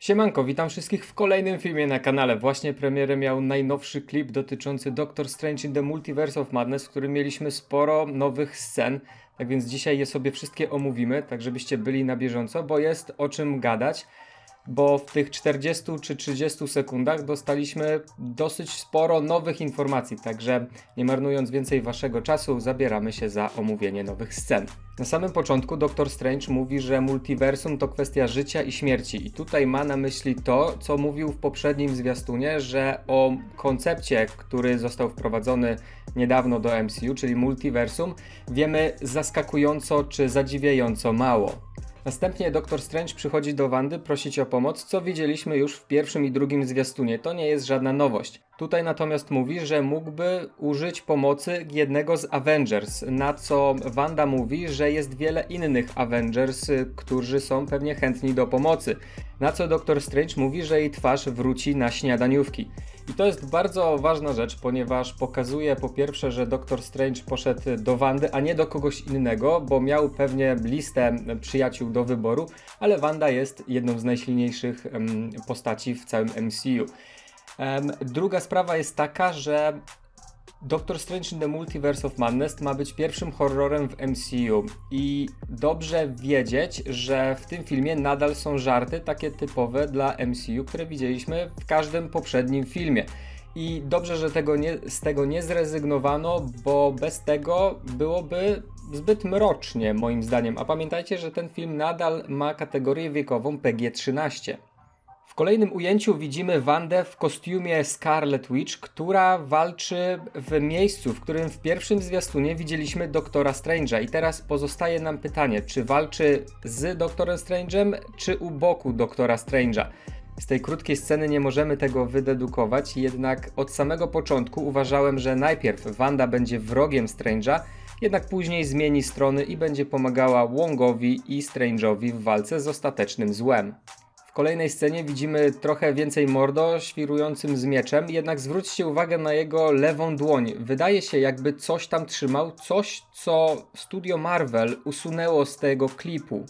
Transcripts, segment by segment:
Siemanko, witam wszystkich w kolejnym filmie na kanale. Właśnie premierę miał najnowszy klip dotyczący Doctor Strange in the Multiverse of Madness, w którym mieliśmy sporo nowych scen. Tak więc dzisiaj je sobie wszystkie omówimy, tak żebyście byli na bieżąco, bo jest o czym gadać. Bo w tych 40 czy 30 sekundach dostaliśmy dosyć sporo nowych informacji, także nie marnując więcej waszego czasu, zabieramy się za omówienie nowych scen. Na samym początku Doctor Strange mówi, że multiversum to kwestia życia i śmierci. I tutaj ma na myśli to, co mówił w poprzednim zwiastunie, że o koncepcie, który został wprowadzony niedawno do MCU, czyli multiversum, wiemy zaskakująco czy zadziwiająco mało. Następnie Doktor Strange przychodzi do Wandy prosić o pomoc, co widzieliśmy już w pierwszym i drugim zwiastunie. To nie jest żadna nowość. Tutaj natomiast mówi, że mógłby użyć pomocy jednego z Avengers, na co Wanda mówi, że jest wiele innych Avengers, którzy są pewnie chętni do pomocy. Na co Doktor Strange mówi, że jej twarz wróci na śniadaniówki. I to jest bardzo ważna rzecz, ponieważ pokazuje po pierwsze, że Doktor Strange poszedł do Wandy, a nie do kogoś innego, bo miał pewnie listę przyjaciół do wyboru, ale Wanda jest jedną z najsilniejszych postaci w całym MCU. Em, druga sprawa jest taka, że Doctor Strange in the Multiverse of Madness ma być pierwszym horrorem w MCU i dobrze wiedzieć, że w tym filmie nadal są żarty takie typowe dla MCU, które widzieliśmy w każdym poprzednim filmie. I dobrze, że tego nie, z tego nie zrezygnowano, bo bez tego byłoby zbyt mrocznie, moim zdaniem. A pamiętajcie, że ten film nadal ma kategorię wiekową PG-13. W kolejnym ujęciu widzimy Wandę w kostiumie Scarlet Witch, która walczy w miejscu, w którym w pierwszym zwiastunie widzieliśmy Doktora Strange'a. I teraz pozostaje nam pytanie, czy walczy z Doktorem Strange'em, czy u boku Doktora Strange'a. Z tej krótkiej sceny nie możemy tego wydedukować, jednak od samego początku uważałem, że najpierw Wanda będzie wrogiem Strange'a, jednak później zmieni strony i będzie pomagała Wongowi i Strange'owi w walce z ostatecznym złem. W kolejnej scenie widzimy trochę więcej Mordo świrującym z mieczem, jednak zwróćcie uwagę na jego lewą dłoń. Wydaje się jakby coś tam trzymał, coś co studio Marvel usunęło z tego klipu.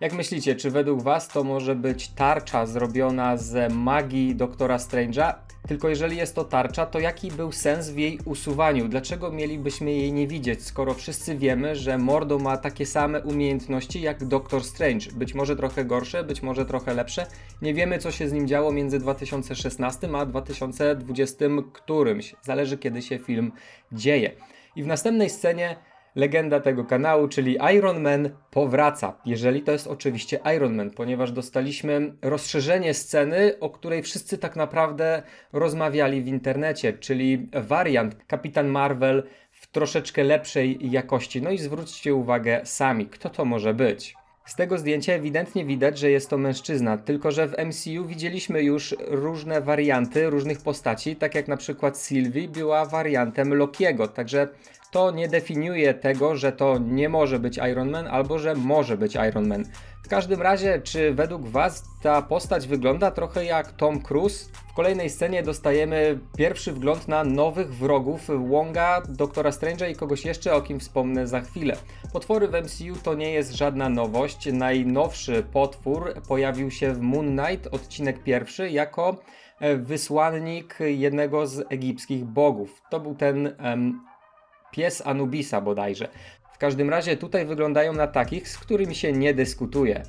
Jak myślicie, czy według Was to może być tarcza zrobiona z magii Doktora Strange'a? Tylko jeżeli jest to tarcza, to jaki był sens w jej usuwaniu? Dlaczego mielibyśmy jej nie widzieć, skoro wszyscy wiemy, że Mordo ma takie same umiejętności jak Doktor Strange? Być może trochę gorsze, być może trochę lepsze. Nie wiemy, co się z nim działo między 2016 a 2020 którymś. Zależy, kiedy się film dzieje. I w następnej scenie legenda tego kanału, czyli Iron Man powraca. Jeżeli to jest oczywiście Iron Man, ponieważ dostaliśmy rozszerzenie sceny, o której wszyscy tak naprawdę rozmawiali w internecie, czyli wariant Kapitan Marvel w troszeczkę lepszej jakości. No i zwróćcie uwagę sami, kto to może być. Z tego zdjęcia ewidentnie widać, że jest to mężczyzna, tylko że w MCU widzieliśmy już różne warianty różnych postaci, tak jak na przykład Sylvie była wariantem Lokiego, także to nie definiuje tego, że to nie może być Iron Man albo że może być Iron Man. W każdym razie, czy według Was ta postać wygląda trochę jak Tom Cruise? W kolejnej scenie dostajemy pierwszy wgląd na nowych wrogów Wonga, Doktora Strange'a i kogoś jeszcze, o kim wspomnę za chwilę. Potwory w MCU to nie jest żadna nowość. Najnowszy potwór pojawił się w Moon Knight, odcinek pierwszy, jako e, wysłannik jednego z egipskich bogów. To był ten em, pies Anubisa bodajże. W każdym razie tutaj wyglądają na takich, z którymi się nie dyskutuje.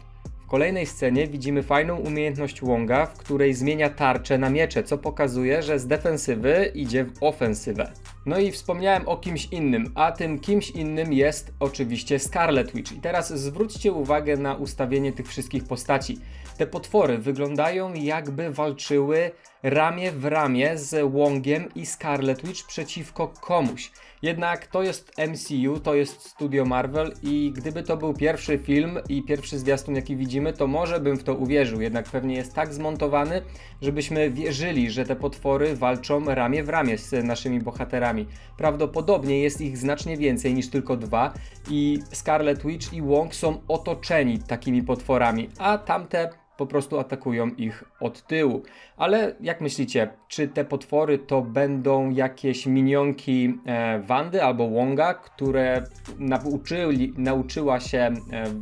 W kolejnej scenie widzimy fajną umiejętność Wonga, w której zmienia tarczę na miecze, co pokazuje, że z defensywy idzie w ofensywę. No i wspomniałem o kimś innym, a tym kimś innym jest oczywiście Scarlet Witch. I teraz zwróćcie uwagę na ustawienie tych wszystkich postaci. Te potwory wyglądają jakby walczyły ramię w ramię z Wongiem i Scarlet Witch przeciwko komuś. Jednak to jest MCU, to jest studio Marvel i gdyby to był pierwszy film i pierwszy zwiastun jaki widzimy, to może bym w to uwierzył. Jednak pewnie jest tak zmontowany, żebyśmy wierzyli, że te potwory walczą ramię w ramię z naszymi bohaterami. Prawdopodobnie jest ich znacznie więcej niż tylko dwa i Scarlet Witch i Wong są otoczeni takimi potworami, a tamte po prostu atakują ich od tyłu. Ale jak myślicie, czy te potwory to będą jakieś minionki e, Wandy albo Wonga, które nauczyli, nauczyła się e,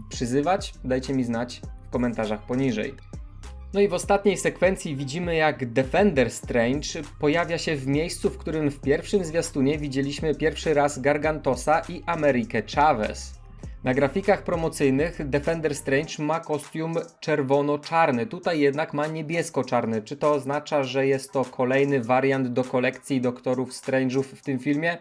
przyzywać? Dajcie mi znać w komentarzach poniżej. No i w ostatniej sekwencji widzimy jak Defender Strange pojawia się w miejscu, w którym w pierwszym zwiastunie widzieliśmy pierwszy raz Gargantosa i Amerikę Chavez. Na grafikach promocyjnych Defender Strange ma kostium czerwono-czarny, tutaj jednak ma niebiesko-czarny. Czy to oznacza, że jest to kolejny wariant do kolekcji doktorów Strange'ów w tym filmie?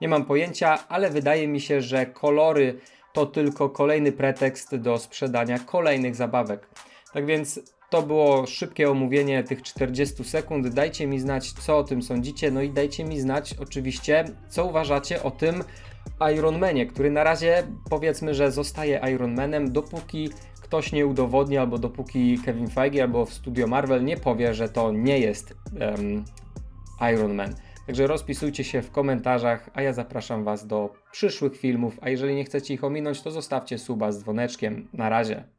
Nie mam pojęcia, ale wydaje mi się, że kolory to tylko kolejny pretekst do sprzedania kolejnych zabawek. Tak więc to było szybkie omówienie tych 40 sekund. Dajcie mi znać, co o tym sądzicie. No i dajcie mi znać, oczywiście, co uważacie o tym Ironmanie, który na razie powiedzmy, że zostaje Ironmanem, dopóki ktoś nie udowodni, albo dopóki Kevin Feige albo w studio Marvel nie powie, że to nie jest um, Iron Man. Także rozpisujcie się w komentarzach, a ja zapraszam Was do przyszłych filmów, a jeżeli nie chcecie ich ominąć, to zostawcie suba z dzwoneczkiem. Na razie.